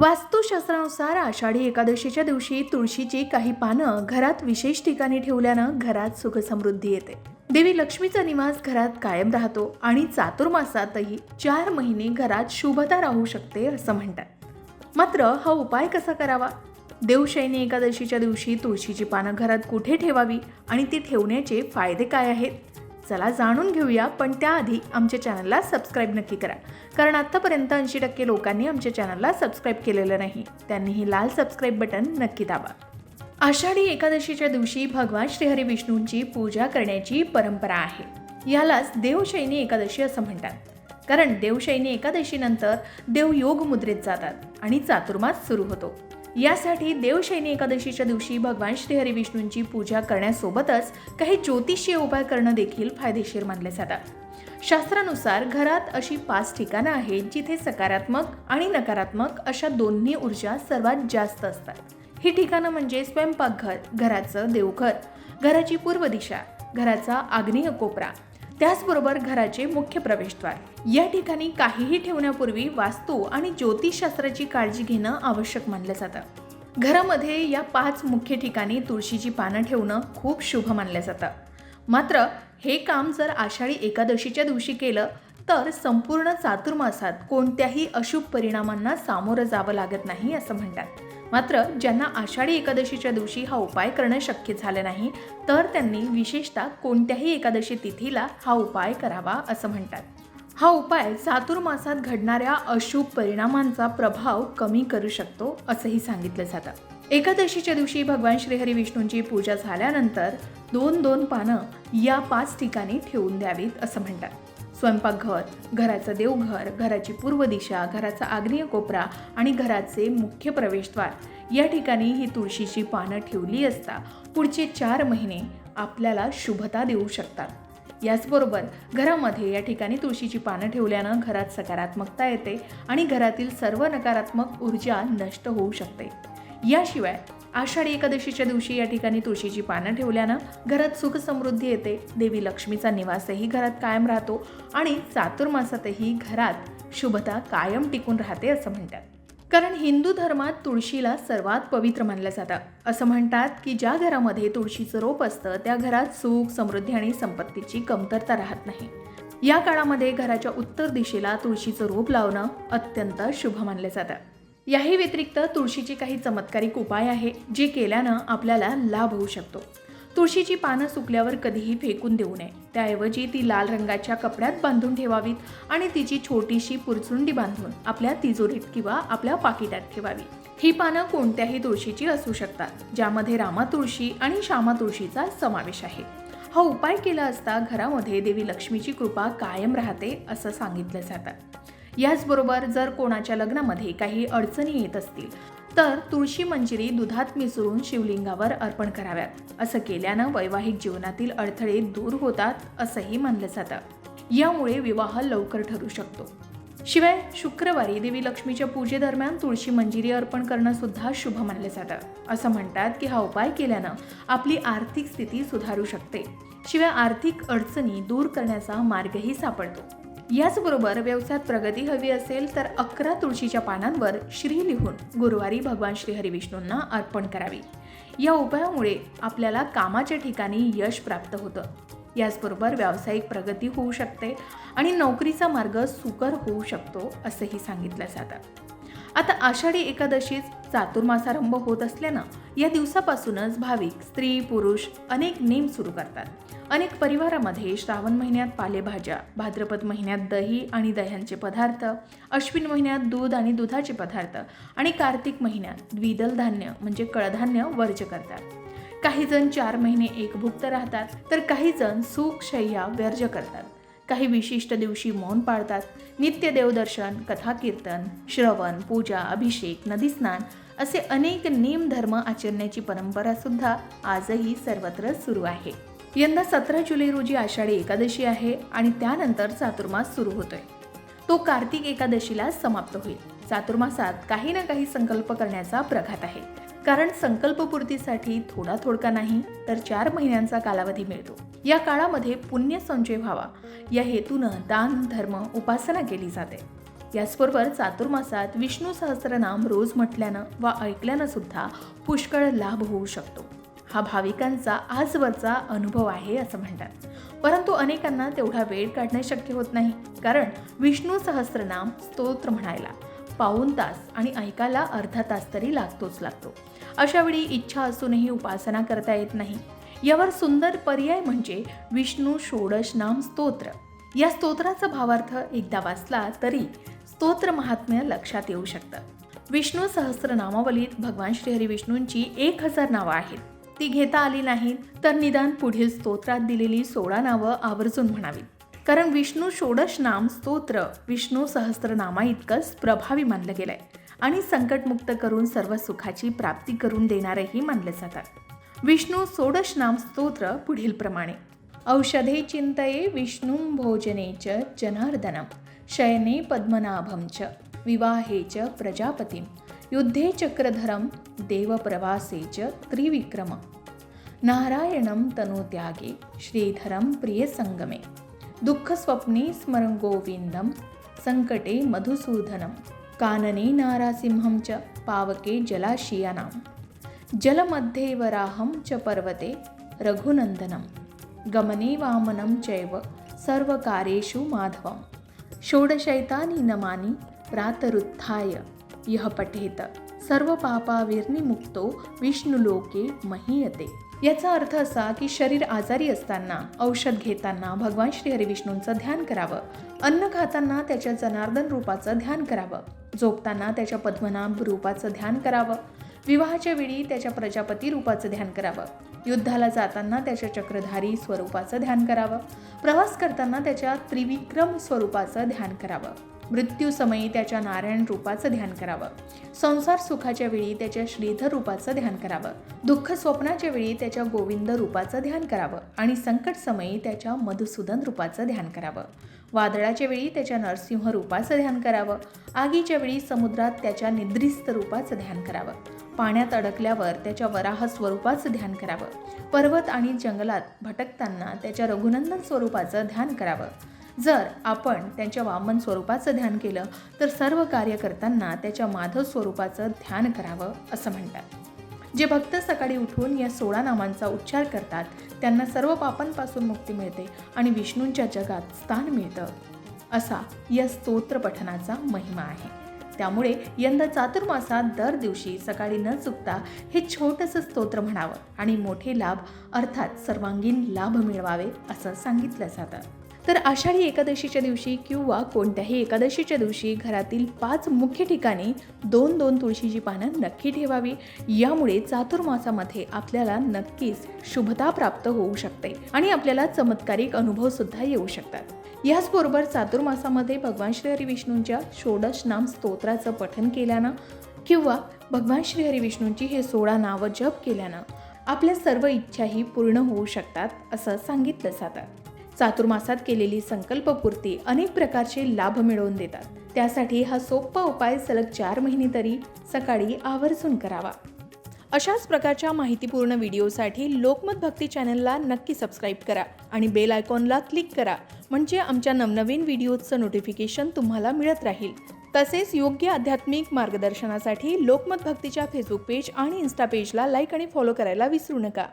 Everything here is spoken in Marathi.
वास्तुशास्त्रानुसार आषाढी एकादशीच्या दिवशी तुळशीची काही पानं घरात विशेष ठिकाणी ठेवल्यानं घरात सुखसमृद्धी येते. देवी लक्ष्मीचा निवास घरात कायम राहतो आणि चातुर्मासातही चार महिने घरात शुभता राहू शकते असं म्हणतात. मात्र हा उपाय कसा करावा? देवशैनी एकादशीच्या दिवशी तुळशीची पानं घरात कुठे ठेवावी आणि ती ठेवण्याचे फायदे काय आहेत? चला जाणून घेऊया पण त्याआधी आमच्या चॅनलला सबस्क्राईब नक्की करा. कारण आत्तापर्यंत ऐंशी टक्के लोकांनी आमच्या चॅनलला सबस्क्राईब केलेलं नाही. त्यांनी ही लाल सबस्क्राईब बटन नक्की दाबा. आषाढी एकादशीच्या दिवशी भगवान श्रीहरी विष्णूंची पूजा करण्याची परंपरा आहे. यालाच देवशैनी एकादशी असं म्हणतात. कारण देवशैनी एकादशीनंतर देव योग मुद्रेत जातात आणि चातुर्मास सुरू होतो. यासाठी देवशैनी एकादशीच्या दिवशी भगवान श्रीहरी विष्णूंची पूजा करण्यासोबतच काही ज्योतिषीय उपाय करणं देखील फायदेशीर मानले जातात. शास्त्रानुसार घरात अशी पाच ठिकाणं आहेत जिथे सकारात्मक आणि नकारात्मक अशा दोन्ही ऊर्जा सर्वात जास्त असतात. ही ठिकाणं म्हणजे स्वयंपाकघर घराचं देवघर घराची पूर्व दिशा घराचा आग्नेय कोपरा त्याचबरोबर घराचे मुख्य प्रवेशद्वार. या ठिकाणी काहीही ठेवण्यापूर्वी वास्तू आणि ज्योतिषशास्त्राची काळजी घेणं आवश्यक मानलं जातं. घरामध्ये या पाच मुख्य ठिकाणी तुळशीची पानं ठेवणं खूप शुभ मानलं जातं. मात्र हे काम जर आषाढी एकादशीच्या दिवशी केलं तर संपूर्ण चातुर्मासात कोणत्याही अशुभ परिणामांना सामोरं जावं लागत नाही असं म्हणतात. मात्र ज्यांना आषाढी एकादशीच्या दिवशी हा उपाय करणं शक्य झालं नाही तर त्यांनी विशेषतः कोणत्याही एकादशी तिथीला हा उपाय करावा असं म्हणतात. हा उपाय चातुर्मासात घडणाऱ्या अशुभ परिणामांचा प्रभाव कमी करू शकतो असंही सांगितलं जातं. एकादशीच्या दिवशी भगवान श्रीहरी विष्णूंची पूजा झाल्यानंतर दोन दोन पानं या पाच ठिकाणी ठेवून द्यावीत असं म्हणतात. स्वयंपाकघर घराचं देवघर घराची पूर्व दिशा घराचा आग्नेय कोपरा आणि घराचे मुख्य प्रवेशद्वार. या ठिकाणी ही तुळशीची पानं ठेवली असता पुढचे चार महिने आपल्याला शुभता देऊ शकतात. याचबरोबर घरामध्ये या ठिकाणी तुळशीची पानं ठेवल्यानं घरात सकारात्मकता येते आणि घरातील सर्व नकारात्मक ऊर्जा नष्ट होऊ शकते. याशिवाय आषाढी एकादशीच्या दिवशी या ठिकाणी तुळशीची पानं ठेवल्यानं घरात सुख समृद्धी येते. देवी लक्ष्मीचा निवासही घरात कायम राहतो आणि चातुर्मासातही घरात शुभता कायम टिकून राहते असं म्हणतात. कारण हिंदू धर्मात तुळशीला सर्वात पवित्र मानलं जातं. असं म्हणतात की ज्या घरामध्ये तुळशीचं रोप असतं त्या घरात सुख समृद्धी आणि संपत्तीची कमतरता राहत नाही. या काळामध्ये घराच्या उत्तर दिशेला तुळशीचं रोप लावणं अत्यंत शुभ मानलं जातं. याही व्यतिरिक्त तुळशीचे काही चमत्कारिक उपाय आहे जे केल्यानं आपल्याला लाभ होऊ शकतो. तुळशीची पानं सुकल्यावर कधीही फेकून देऊ नये. त्याऐवजी ती लाल रंगाच्या कपड्यात बांधून ठेवावीत आणि तिची छोटीशी पुरचुंडी बांधून आपल्या तिजोरीत किंवा आपल्या पाकिटात ठेवावी. ही पानं कोणत्याही तुळशीची असू शकतात ज्यामध्ये रामा तुळशी आणि श्यामा तुळशीचा समावेश आहे. हा उपाय केला असता घरामध्ये देवी लक्ष्मीची कृपा कायम राहते असं सांगितलं जातं. याचबरोबर जर कोणाच्या लग्नामध्ये काही अडचणी येत असतील तर तुळशी मंजिरी दुधात मिसळून शिवलिंगावर अर्पण कराव्यात. असं केल्यानं वैवाहिक जीवनातील अडथळे दूर होतात असंही मानलं जातं. यामुळे विवाह लवकर ठरू शकतो. शिवाय शुक्रवारी देवी लक्ष्मीच्या पूजेदरम्यान तुळशी मंजिरी अर्पण करणं सुद्धा शुभ मानलं जातं. असं म्हणतात की हा उपाय केल्यानं आपली आर्थिक स्थिती सुधारू शकते. शिवाय आर्थिक अडचणी दूर करण्याचा मार्गही सापडतो. याचबरोबर व्यवसायात प्रगती हवी असेल तर अकरा तुळशीच्या पानांवर श्री लिहून गुरुवारी भगवान श्री हरिविष्णूंना अर्पण करावी. या उपायामुळे आपल्याला कामाच्या ठिकाणी यश प्राप्त होतं. याचबरोबर व्यावसायिक प्रगती होऊ शकते आणि नोकरीचा मार्ग सुकर होऊ शकतो असंही सांगितलं जातं. आता आषाढी एकादशीच चातुर्मासारंभ होत असल्यानं या दिवसापासूनच भाविक स्त्री पुरुष अनेक नेम सुरू करतात. अनेक परिवारामध्ये श्रावण महिन्यात पालेभाज्या भाद्रपद महिन्यात दही आणि दह्यांचे पदार्थ अश्विन महिन्यात दूध आणि दुधाचे पदार्थ आणि कार्तिक महिन्यात द्विदल धान्य म्हणजे कडधान्य वर्ज करतात. काही जण चार महिने एकभुक्त राहतात तर काही जण सुख शय्या वर्ज करतात. काही विशिष्ट दिवशी मौन पाळतात नित्य देवदर्शन कथा कीर्तन श्रवण पूजा अभिषेक नदीस्नान असे अनेक नेम धर्म आचरण्याची परंपरा सुद्धा आजही सर्वत्र सुरू आहे. यंदा सतरा जुलै रोजी आषाढी एकादशी आहे आणि त्यानंतर चातुर्मास सुरू होतोय. तो कार्तिक एकादशीला समाप्त होईल. चातुर्मासात काही ना काही संकल्प करण्याचा प्रघात आहे. कारण संकल्पपूर्तीसाठी थोडा थोडका नाही तर चार महिन्यांचा कालावधी मिळतो. या काळामध्ये पुण्य संचय व्हावा. या हेतूनं दान धर्म उपासना केली जाते. याचबरोबर चातुर्मासात विष्णू सहस्रनाम रोज म्हटल्यानं व ऐकल्यानं सुद्धा पुष्कळ लाभ होऊ शकतो. हा भाविकांचा आजवरचा अनुभव आहे असं म्हणतात. परंतु अनेकांना तेवढा वेळ काढणे शक्य होत नाही. कारण विष्णू सहस्रनाम स्तोत्र म्हणायला पाऊण तास आणि ऐकायला अर्धा तास तरी लागतोच लागतो. अशावेळी इच्छा असूनही उपासना करता येत नाही. यावर सुंदर पर्याय म्हणजे विष्णू षोडश नाम स्तोत्र. या स्तोत्राचा भावार्थ एकदा वाचला तरी स्तोत्र महात्म्य लक्षात येऊ शकतं. विष्णू सहस्रनामावलीत भगवान श्रीहरी विष्णूंची एक हजार नावं आहेत. ती घेता आली नाहीत तर निदान पुढील स्तोत्रात दिलेली सोळा नावं आवर्जून म्हणावीत. कारण विष्णू षोडश नाम स्तोत्र विष्णू सहस्रनामा इतकंच प्रभावी मानलं गेलंय. आणि संकटमुक्त करून सर्व सुखाची प्राप्ती करून देणारेही मानले जातात. विष्णू षोडश नाम स्तोत्र पुढील प्रमाणे. औषधे चिंतये विष्णू भोजने च जनार्दनम शयने पद्मनाभं च विवाहे च प्रजापतीम. युद्धे चक्रधरं देवप्रवासे च त्रिविक्रम। नारायणं तनुत्यागे श्रीधरं प्रियसङ्गमे दुःखस्वप्ने स्मरं गोविन्दं सङ्कटे मधुसूदनं। कानने नारासिंहं च पावके जलाशियानां। जलमध्ये वराहं च पर्वते रघुनन्दनं। गमने वामनं चैव सर्वकारेषु माधवं। षोडशैतानि नमानि प्रातरुत्थाय। यः पठेत। सर्व पापाविर्निमुक्तो विष्णुलोके महीयते। याचा अर्थ असा की शरीर आजारी असताना औषध घेताना भगवान श्रीहरी विष्णूंचं ध्यान करावं. अन्न खाताना त्याच्या जनार्दन रूपाचं ध्यान करावं. झोपताना त्याच्या पद्मनाभ रूपाचं ध्यान करावं. विवाहाच्या वेळी त्याच्या प्रजापती रूपाचं ध्यान करावं. युद्धाला जाताना त्याच्या चक्रधारी स्वरूपाचं ध्यान करावं. प्रवास करताना त्याच्या त्रिविक्रम स्वरूपाचं ध्यान करावं. मृत्यूसमयी त्याच्या नारायण रूपाचं ध्यान करावं. संसार सुखाच्या वेळी त्याच्या श्रीधर रूपाचं ध्यान करावं. दुःख स्वप्नाच्या वेळी त्याच्या गोविंद रूपाचं ध्यान करावं. आणि संकट समयी त्याच्या मधुसूदन रूपाचं ध्यान करावं. वादळाच्या वेळी त्याच्या नरसिंह रूपाचं ध्यान करावं. आगीच्या वेळी समुद्रात त्याच्या निद्रिस्त रूपाचं ध्यान करावं. पाण्यात अडकल्यावर त्याच्या वराह स्वरूपाचं ध्यान करावं. पर्वत आणि जंगलात भटकताना त्याच्या रघुनंदन स्वरूपाचं ध्यान करावं. जर आपण त्यांच्या वामन स्वरूपाचं ध्यान केलं तर सर्व कार्य करताना त्याच्या माधव स्वरूपाचं ध्यान करावं असं म्हणतात. जे भक्त सकाळी उठून या सोळा नामांचा उच्चार करतात त्यांना सर्व पापांपासून मुक्ती मिळते आणि विष्णूंच्या जगात स्थान मिळतं असा या स्तोत्र पठनाचा महिमा आहे. त्यामुळे यंदा चातुर्मासात दर दिवशी सकाळी न चुकता हे छोटंसं स्तोत्र म्हणावं आणि मोठे लाभ अर्थात सर्वांगीण लाभ मिळवावे असं सांगितलं जातं. तर आषाढी एकादशीच्या दिवशी किंवा कोणत्याही एकादशीच्या दिवशी घरातील पाच मुख्य ठिकाणी दोन दोन तुळशीची पानं नक्की ठेवावी. यामुळे चातुर्मासामध्ये आपल्याला नक्कीच शुभता प्राप्त होऊ शकते आणि आपल्याला चमत्कारिक अनुभव सुद्धा येऊ शकतात. याचबरोबर चातुर्मासामध्ये भगवान श्रीहरी विष्णूंच्या षोडश नाम स्तोत्राचं पठन केल्यानं किंवा भगवान श्रीहरी विष्णूंची हे सोळा नावं जप केल्यानं आपल्या सर्व इच्छाही पूर्ण होऊ शकतात असं सांगितलं जातं. चातुर्मासात केलेली संकल्पपूर्ती अनेक प्रकारचे लाभ मिळवून देतात. त्यासाठी हा सोपा उपाय सलग चार महिने तरी सकाळी आवर्जून करावा. अशाच प्रकारच्या माहितीपूर्ण व्हिडिओसाठी लोकमत भक्ती चॅनलला नक्की सबस्क्राईब करा आणि बेल आयकॉनला क्लिक करा म्हणजे आमच्या नवनवीन व्हिडिओचं नोटिफिकेशन तुम्हाला मिळत राहील. तसेच योग्य आध्यात्मिक मार्गदर्शनासाठी लोकमत भक्तीच्या फेसबुक पेज आणि इन्स्टा पेजला लाईक आणि फॉलो करायला विसरू नका.